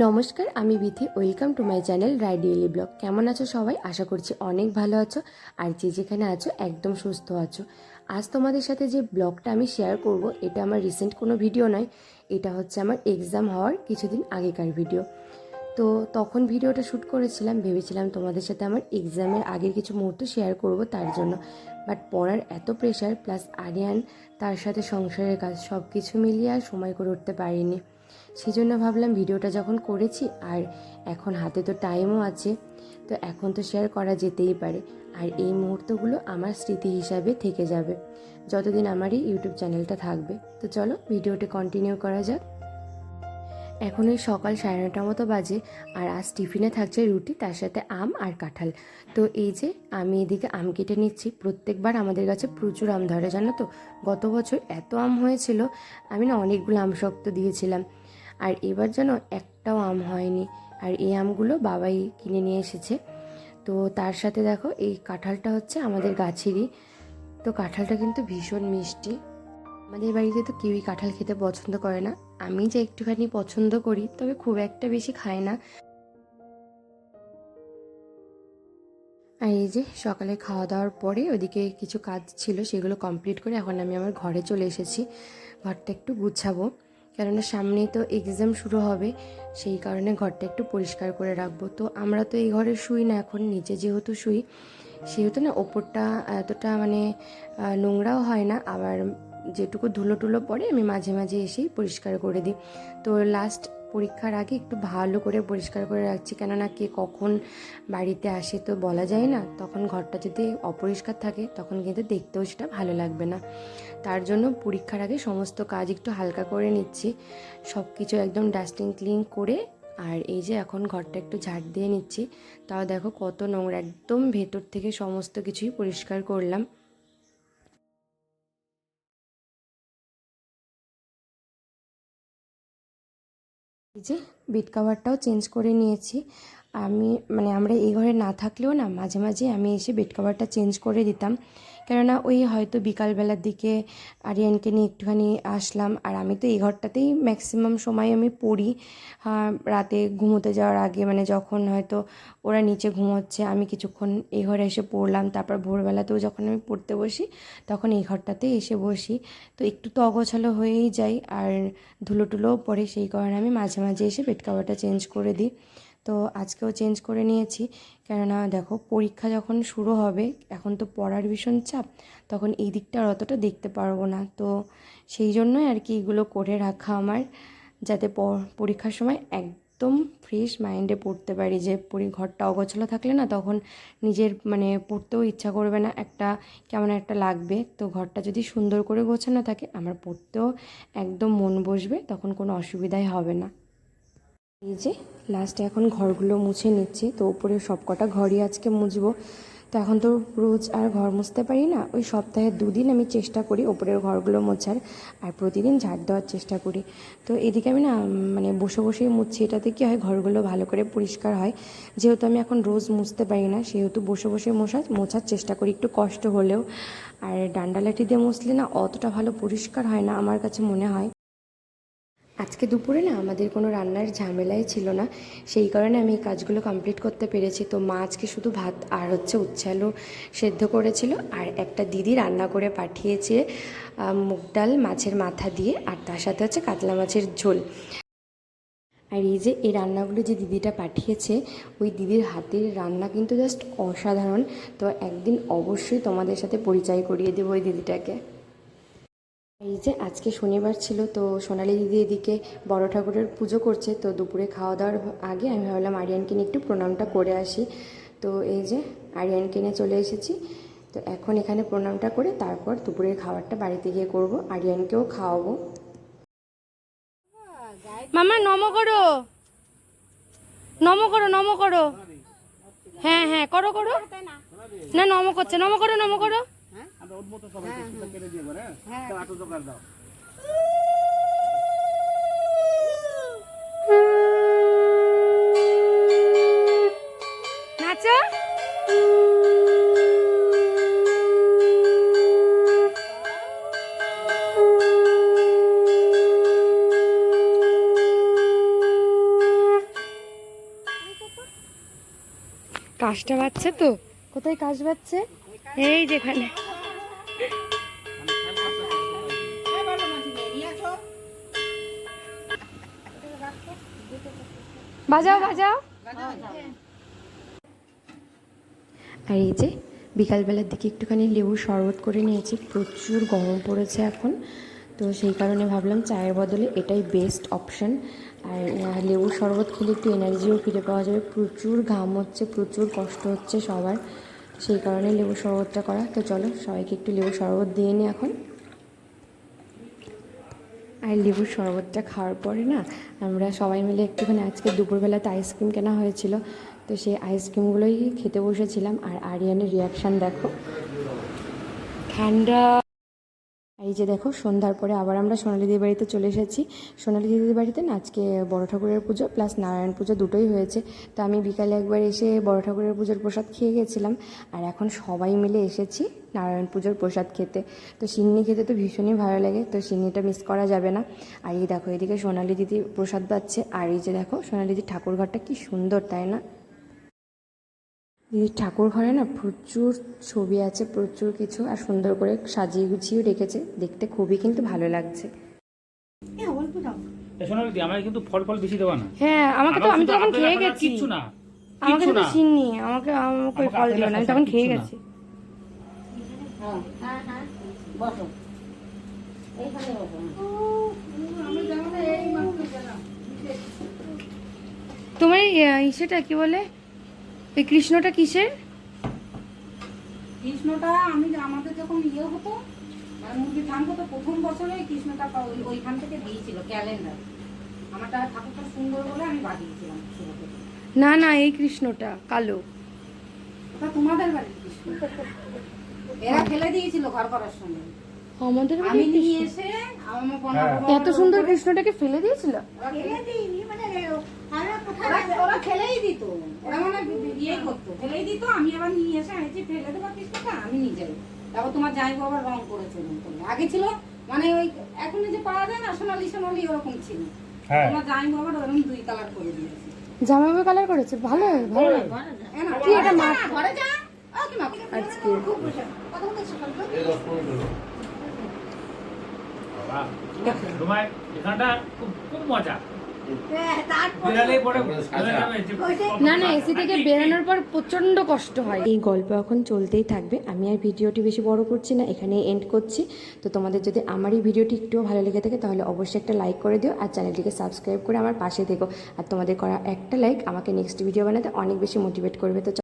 নমস্কার, আমি Bithi. Welcome to my channel রাইডিয়েলি blog কেমন আছো সবাই? আশা করছি অনেক ভালো আছো। আর যে যেখানে আছো, একদম সুস্থ আছো। আজ তোমাদের সাথে যে ব্লগটা আমি শেয়ার করব, এটা আমার রিসেন্ট কোনো ভিডিও নয়। এটা হচ্ছে আমার এক্সাম হওয়ার কিছুদিন আগেকার ভিডিও তো তখন ভিডিওটা শ্যুট করেছিলাম, ভেবেছিলাম তোমাদের সাথে আমার এক্সামের আগের কিছু মুহূর্ত শেয়ার করব তার জন্য। বাট পড়ার এত প্রেশার প্লাস আরিয়ান, তার সাথে সংসারের কাজ সব কিছু মিলিয়ে আর সময় করে উঠতে পারিনি। সেই জন্য ভাবলাম ভিডিওটা যখন করেছি, আর এখন হাতে তো টাইমও আছে, তো এখন তো শেয়ার করা যেতেই পারে। আর এই মুহূর্তগুলো আমার স্মৃতি হিসাবে থেকে যাবে, যতদিন আমার এই ইউটিউব চ্যানেলটা থাকবে। তো চলো ভিডিওটি কন্টিনিউ করা যাক। এখন ওই সকাল সাড়ে নটার মতো বাজে, আর আজ টিফিনে থাকছে রুটি, তার সাথে আম আর কাঁঠাল। তো এই যে আমি এদিকে আম কেটে নিচ্ছি, প্রত্যেকবার আমাদের কাছে প্রচুর আম ধরে, জানো তো? গত বছর এত আম হয়েছিল, আমি না অনেকগুলো আম শক্ত দিয়েছিলাম। আর এবার যেন একটাও আম হয়নি। আর এই আমগুলো বাবাই কিনে নিয়ে এসেছে। তো তার সাথে দেখো, এই কাঁঠালটা হচ্ছে আমাদের গাছেরই। তো কাঁঠালটা কিন্তু ভীষণ মিষ্টি। আমাদের বাড়িতে তো কেউই কাঁঠাল খেতে পছন্দ করে না। আমি যে একটুখানি পছন্দ করি, তবে খুব একটা বেশি খাই না। আর এই যে সকালে খাওয়া দাওয়ার পরে ওদিকে কিছু কাজ ছিল, সেগুলো কমপ্লিট করে এখন আমি আমার ঘরে চলে এসেছি। ঘরটা একটু গুছাবো। কেননা সামনেই তো এক্সাম শুরু হবে, সেই কারণে ঘরটা একটু পরিষ্কার করে রাখব। তো আমরা তো এই ঘরে শুই না, এখন নিচে যেহেতু শুই, সেহেতু না ওপরটা এতটা মানে নোংরাও হয় না। আবার যেটুকু ধুলো টুলো পরে আমি মাঝে মাঝে এসেই পরিষ্কার করে দিই। তো লাস্ট পরীক্ষার আগে একটু ভালো করে পরিষ্কার করে রাখছি। কেননা কে কখন বাড়িতে আসে তো বলা যায় না। তখন ঘরটা যদি অপরিষ্কার থাকে, তখন কিন্তু দেখতেও সেটা ভালো লাগবে না। তার জন্য পরীক্ষার আগে সমস্ত কাজ একটু হালকা করে নিচ্ছি। সব কিছু একদম ডাস্টিং ক্লিন করে আর এই যে এখন ঘরটা একটু ঝাড় দিয়ে নিচ্ছি। তাও দেখো কত নোংরা, একদম ভেতর থেকে সমস্ত কিছুই পরিষ্কার করলাম। যে বেড কাভারটাও চেঞ্জ করে নিয়েছি। আমি মানে আমরা এই ঘরে না থাকলেও না, মাঝে মাঝে আমি এসে বেড কাভারটা চেঞ্জ করে দিতাম। কেননা ওই হয়তো বিকালবেলার দিকে আরিয়ানকে নিয়ে একটুখানি আসলাম, আর আমি তো এই ঘরটাতেই ম্যাক্সিমাম সময় আমি পড়ি। রাতে ঘুমোতে যাওয়ার আগে মানে যখন হয়তো ওরা নিচে ঘুমোচ্ছে, আমি কিছুক্ষণ এই ঘরে এসে পড়লাম। তারপর ভোরবেলাতেও যখন আমি পড়তে বসি, তখন এই ঘরটাতেই এসে বসি। তো একটু তো অগোছালো হয়েই যায়, আর ধুলো টুলোও পড়ে, সেই কারণে আমি মাঝে মাঝে এসে বেড চেঞ্জ করে দিই। তো আজকেও চেঞ্জ করে নিয়েছি। কেননা দেখো, পরীক্ষা যখন শুরু হবে, এখন তো পড়ার ভীষণ চাপ, তখন এই দিকটা আর অতটা দেখতে পারব না। তো সেই জন্যই আর কি এগুলো করে রাখা আমার, যাতে পরীক্ষার সময় একদম ফ্রেশ মাইন্ডে পড়তে পারি যে, পরি, ঘরটা অগোছালো থাকলে না তখন নিজের মানে পড়তেও ইচ্ছা করবে না, একটা কেমন একটা লাগবে। তো ঘরটা যদি সুন্দর করে গোছানো থাকে, আমার পড়তেও একদম মন বসবে, তখন কোনো অসুবিধাই হবে না। এই যে লাস্টে এখন ঘরগুলো মুছে নিচ্ছি, তো উপরে সব কটা ঘরই আজকে মুছবো। তো এখন তো রোজ আর ঘর মুছতে পারি না, ওই সপ্তাহে দুদিন আমি চেষ্টা করি ওপরের ঘরগুলো মোছার, আর প্রতিদিন ঝাড় দেওয়ার চেষ্টা করি। তো এদিকে আমি না মানে বসে বসেই মুছছি, এটাতে কী হয়, ঘরগুলো ভালো করে পরিষ্কার হয়। যেহেতু আমি এখন রোজ মুছতে পারি না, সেহেতু বসে বসে মোছা, মোছার চেষ্টা করি, একটু কষ্ট হলেও। আর ডান্ডা লাঠি দিয়ে মুছলে না, অতটা ভালো পরিষ্কার হয় না, আমার কাছে মনে হয়। আজকে দুপুরে না আমাদের কোনো রান্নার ঝামেলাই ছিল না। সেই কারণে আমি এই কাজগুলো কমপ্লিট করতে পেরেছি। তো মা আজকে শুধু ভাত আর হচ্ছে উচ্ছে আলু সেদ্ধ করেছিল। আর একটা দিদি রান্না করে পাঠিয়েছে মুগ ডাল মাছের মাথা দিয়ে আর তার সাথে হচ্ছে কাতলা মাছের ঝোল। আর এই যে, এই রান্নাগুলো যে দিদিটা পাঠিয়েছে, ওই দিদির হাতের রান্না কিন্তু জাস্ট অসাধারণ। তো একদিন অবশ্যই তোমাদের সাথে পরিচয় করিয়ে দেবো ওই দিদিটাকে। এই যে আজকে শনিবার ছিল, তো সোনালি দিদি এদিকে বড় ঠাকুরের পুজো করছে, তো দুপুরে খাওয়া দাওয়ার আগে আমি ভাবলাম আরিয়ানকে নিয়ে একটু প্রণামটা করে আসি। তো এই যে আরিয়ানকে নিয়ে চলে এসেছি, তো এখন এখানে প্রণামটা করে তারপর দুপুরের খাবারটা বাড়িতে গিয়ে করব, আরিয়ানকেও খাওয়াবো। মামা, নম করো। নম করো নম করো। হ্যাঁ হ্যাঁ করো করো। না, নম করছে, নম করো নম করো। হ্যাঁ, হ্যাঁ।, হ্যাঁ। দাও। কাজটা বাচ্ছে তো? কোথায় কাজ বাচ্ছে এই যেখানে। আর এই যে বিকালবেলার দিকে একটুখানি লেবুর শরবত করে নিয়েছি, প্রচুর গরম পড়েছে এখন। তো সেই কারণে ভাবলাম চায়ের বদলে এটাই বেস্ট অপশন আর লেবুর শরবত খেলে একটু এনার্জিও ফিরে পাওয়া যাবে। প্রচুর ঘাম হচ্ছে, প্রচুর কষ্ট হচ্ছে সবার। সেই কারণে লেবু শরবতটা করা। তো চলো, সবাইকে একটু লেবু শরবত দিয়ে নি এখন। আর লেবুর শরবতটা খাওয়ার পরে না, আমরা সবাই মিলে একটুখানি আজকে দুপুরবেলাতে আইসক্রিম কেনা হয়েছিল। তো সেই আইসক্রিমগুলোই খেতে বসেছিলাম। আর আরিয়ানের রিয়াকশান দেখো। ঠান্ডা এই যে দেখো, সন্ধ্যার পরে আবার আমরা সোনালি দিদির বাড়িতে চলে এসেছি। সোনালি দিদির বাড়িতে না আজকে বড় ঠাকুরের পুজো প্লাস নারায়ণ পুজো দুটোই হয়েছে। তো আমি বিকালে একবার এসে বড় ঠাকুরের পুজোর প্রসাদ খেয়ে গেছিলাম, আর এখন সবাই মিলে এসেছি নারায়ণ পুজোর প্রসাদ খেতে। তো সিন্নি খেতে তো ভীষণই ভালো লাগে, তো সিন্নিটা মিস করা যাবে না। আর এই দেখো, এদিকে সোনালি দিদি প্রসাদ পাচ্ছে, আর এই যে দেখো, সোনালি দিদির ঠাকুর ঘরটা কি সুন্দর, তাই না? দিদির ঠাকুর ঘরে না প্রচুর ছবি আছে প্রচুর কিছু আর সুন্দর করে সাজিয়ে গুছিয়ে রেখেছে। দেখতে খুবই কিন্তু ভালো লাগছে। আমাকে কিন্তু ফল ফল বেশি দেওয়া না। হ্যাঁ আমাকে তো আমি তখন আপেল খেয়ে গেছি। না। আমাকে তো চিনি আমাকে আমাকে ফল দিও না আমি তখন খেয়ে না। গেছি। তোমার এই, আহ, ইসেটা কি বলে? এই কৃষ্ণটা কিসের? কৃষ্ণটা আমি আমাদের যখন ইয়ে হতো মানে মুরগি ফার্ম হতো প্রথম বছরে কৃষ্ণটা ওইখান থেকে দিয়েছিল ক্যালেন্ডার। আমারটা ঠাকুরটা সুন্দর বলে আমি থেকে না না এই কৃষ্ণটা কালো। তোমাদের বাড়ির কৃষ্ণ। এরা ফেলে দিয়েছিল ঘর করার সময়। আমাদের আমি নিয়ে এসে আমার হ্যাঁ। এত সুন্দর কৃষ্ণটাকে ফেলে দিয়েছিল? ওরা দিত। ওরা ইয়ে করতো। ফেলেই দিত আমি আবার নিয়ে এসে আনিছি ফেলে দেবো কৃষ্ণটা আমি নিয়ে যাই তারপর তোমার যাই আবার রং করেছে আগে ছিল মানে ওই এখন যে পাওয়া যায় না সোনালি সোনালি ওরকম ছিল। হ্যাঁ। তোমার যাই আবার ওরকম দুই কালার করে দিয়েছে। জামাইবাবু কালার করেছে? ভালো ভালো। কি এটা মা ঘরে যা ও কি মা আজকে। খুব মজা। হ্যাঁ, যে না না এসি থেকে বেরানোর পর প্রচণ্ড কষ্ট হয়। এই গল্প এখন চলতেই থাকবে। আমি আর ভিডিওটি বেশি বড় করছি না এখানে এন্ড করছি। তো তোমাদের যদি আমার এই ভিডিওটি একটুও ভালো লেগে থাকে তাহলে অবশ্যই একটা লাইক করে দিও আর চ্যানেলটিকে সাবস্ক্রাইব করে আমার পাশে থেকো। আর তোমাদের করা একটা লাইক আমাকে নেক্সট ভিডিও বানাতে অনেক বেশি মোটিভেট করবে। তো